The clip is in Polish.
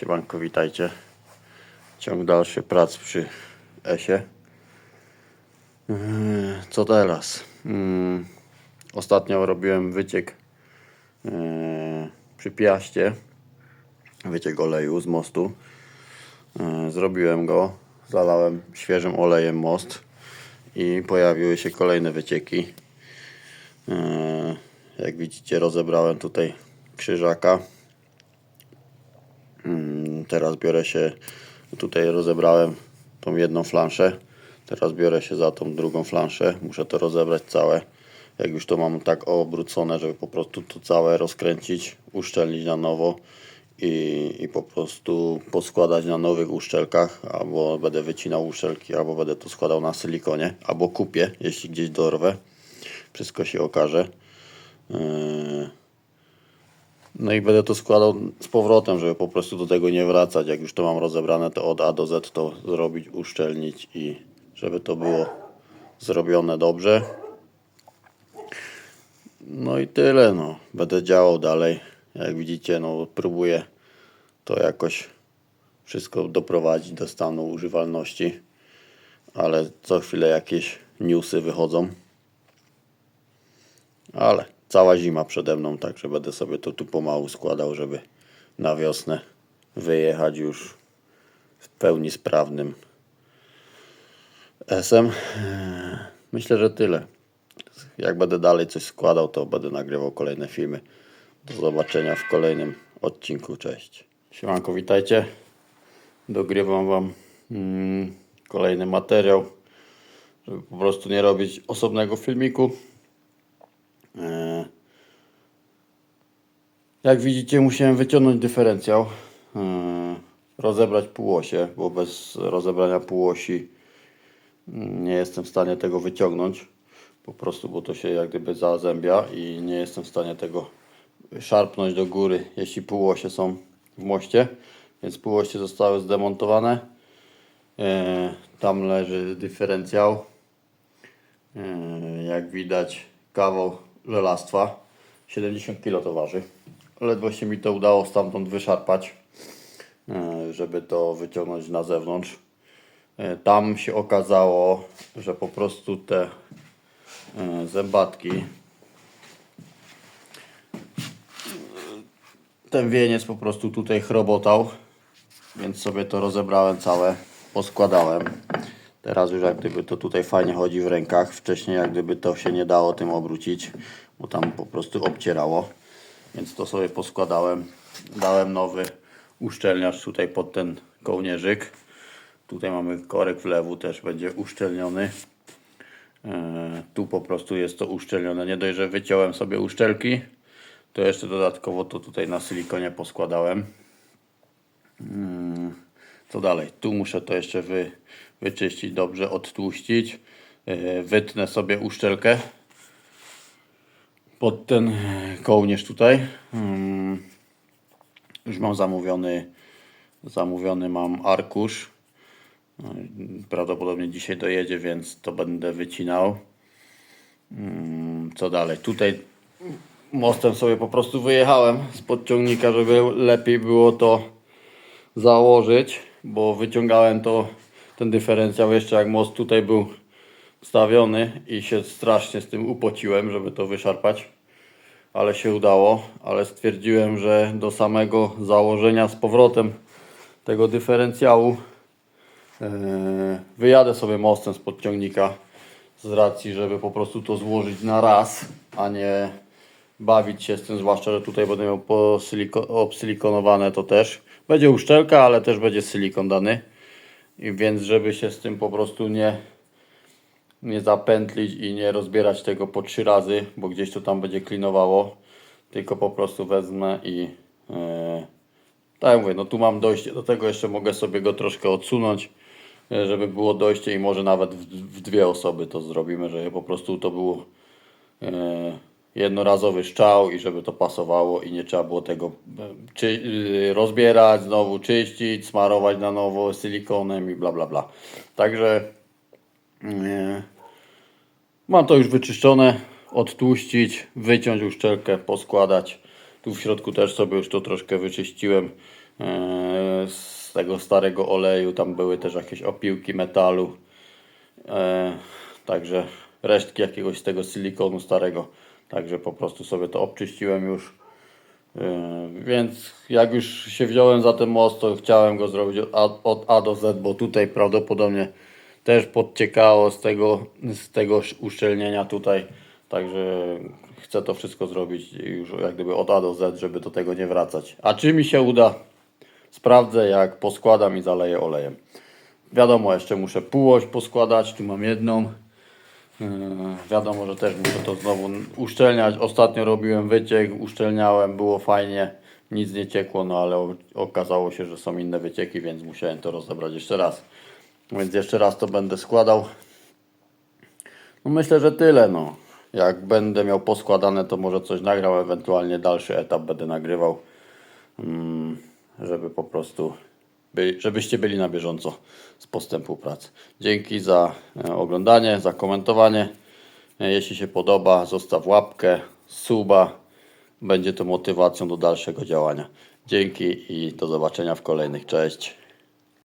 Siemanko, witajcie. Ciąg dalszy prac przy Esie. Yy, Co teraz? Mm, Ostatnio robiłem wyciek yy, przy Piaście. Wyciek oleju z mostu. Yy, Zrobiłem go, zalałem świeżym olejem most i pojawiły się kolejne wycieki. Yy, Jak widzicie, rozebrałem tutaj krzyżaka. Teraz biorę się, tutaj rozebrałem tą jedną flanszę. Teraz biorę się za tą drugą flanszę. Muszę to rozebrać całe. Jak już to mam tak obrócone, żeby po prostu to całe rozkręcić, uszczelnić na nowo i, i po prostu poskładać na nowych uszczelkach, albo będę wycinał uszczelki, albo będę to składał na silikonie, albo kupię, jeśli gdzieś dorwę. Wszystko się okaże. Yy... No i będę to składał z powrotem, żeby po prostu do tego nie wracać. Jak już to mam rozebrane, to od A do Z to zrobić, uszczelnić i żeby to było zrobione dobrze. No i tyle, no. Będę działał dalej. Jak widzicie, no próbuję to jakoś wszystko doprowadzić do stanu używalności. Ale co chwilę jakieś newsy wychodzą. Ale cała zima przede mną, także będę sobie to tu pomału składał, żeby na wiosnę wyjechać już w pełni sprawnym SM. Myślę, że tyle. Jak będę dalej coś składał, to będę nagrywał kolejne filmy. Do zobaczenia w kolejnym odcinku. Cześć. Siemanko, witajcie. Dogrywam Wam mm, kolejny materiał, żeby po prostu nie robić osobnego filmiku. E, Jak widzicie, musiałem wyciągnąć dyferencjał, e, rozebrać półosie, bo bez rozebrania półosi mm, nie jestem w stanie tego wyciągnąć. Po prostu, bo to się jak gdyby zazębia i nie jestem w stanie tego szarpnąć do góry, jeśli półosie są w moście. Więc półosie zostały zdemontowane. E, Tam leży dyferencjał. Jak widać, kawał żelastwa. 70 kg to waży. Ledwo się mi to udało stamtąd wyszarpać, e, żeby to wyciągnąć na zewnątrz. E, Tam się okazało, że po prostu te e, zębatki, ten wieniec po prostu tutaj chrobotał, więc sobie to rozebrałem całe, poskładałem. Teraz już jak gdyby to tutaj fajnie chodzi w rękach. Wcześniej jak gdyby to się nie dało tym obrócić, bo tam po prostu obcierało. Więc to sobie poskładałem. Dałem nowy uszczelniacz tutaj pod ten kołnierzyk. Tutaj mamy korek wlewu, też będzie uszczelniony. E, Tu po prostu jest to uszczelnione. Nie dość, że wyciąłem sobie uszczelki, to jeszcze dodatkowo to tutaj na silikonie poskładałem. Mm, Co dalej? Tu muszę to jeszcze wy, wyczyścić dobrze, odtłuścić. E, Wytnę sobie uszczelkę pod ten kołnierz tutaj. Mm, Już mam zamówiony, zamówiony mam arkusz. E, Prawdopodobnie dzisiaj dojedzie, więc to będę wycinał. Mm, Co dalej? Tutaj mostem sobie po prostu wyjechałem z podciągnika, żeby lepiej było to założyć, bo wyciągałem to ten dyferencjał jeszcze jak most tutaj był wstawiony i się strasznie z tym upociłem, żeby to wyszarpać, ale się udało, ale stwierdziłem, że do samego założenia z powrotem tego dyferencjału e, wyjadę sobie mostem z podciągnika z racji, żeby po prostu to złożyć na raz, a nie bawić się z tym, zwłaszcza, że tutaj będę miał obsilikonowane to też. Będzie uszczelka, ale też będzie silikon dany. I więc, żeby się z tym po prostu nie, nie zapętlić i nie rozbierać tego po trzy razy, bo gdzieś to tam będzie klinowało, tylko po prostu wezmę i e, tak jak mówię, no tu mam dojście do tego, jeszcze mogę sobie go troszkę odsunąć, e, żeby było dojście i może nawet w, w dwie osoby to zrobimy, żeby po prostu to było e, jednorazowy szczał i żeby to pasowało i nie trzeba było tego e, czy, y, rozbierać, znowu czyścić, smarować na nowo silikonem i bla bla bla. Także e, mam to już wyczyszczone, odtłuścić, wyciąć uszczelkę, poskładać. Tu w środku też sobie już to troszkę wyczyściłem, e, z tego starego oleju. Tam były też jakieś opiłki metalu. E, także resztki jakiegoś z tego silikonu starego. Także po prostu sobie to obczyściłem już. Yy, Więc jak już się wziąłem za ten most, to chciałem go zrobić od A, do Z, bo tutaj prawdopodobnie też podciekało z tego, z tego uszczelnienia tutaj. Także chcę to wszystko zrobić już jak gdyby od A do Z, żeby do tego nie wracać. A czy mi się uda? Sprawdzę jak poskładam i zaleję olejem. Wiadomo, jeszcze muszę półość poskładać. Tu mam jedną. Yy, wiadomo, że też muszę to znowu uszczelniać. Ostatnio robiłem wyciek, uszczelniałem, było fajnie, nic nie ciekło, no ale okazało się, że są inne wycieki, więc musiałem to rozebrać jeszcze raz. Więc jeszcze raz to będę składał. No myślę, że tyle, no. Jak będę miał poskładane, to może coś nagrał, ewentualnie dalszy etap będę nagrywał, mm, żeby po prostu, by, żebyście byli na bieżąco z postępu prac. Dzięki za e, oglądanie, za komentowanie. E, Jeśli się podoba, zostaw łapkę, suba. Będzie to motywacją do dalszego działania. Dzięki i do zobaczenia w kolejnych. Cześć.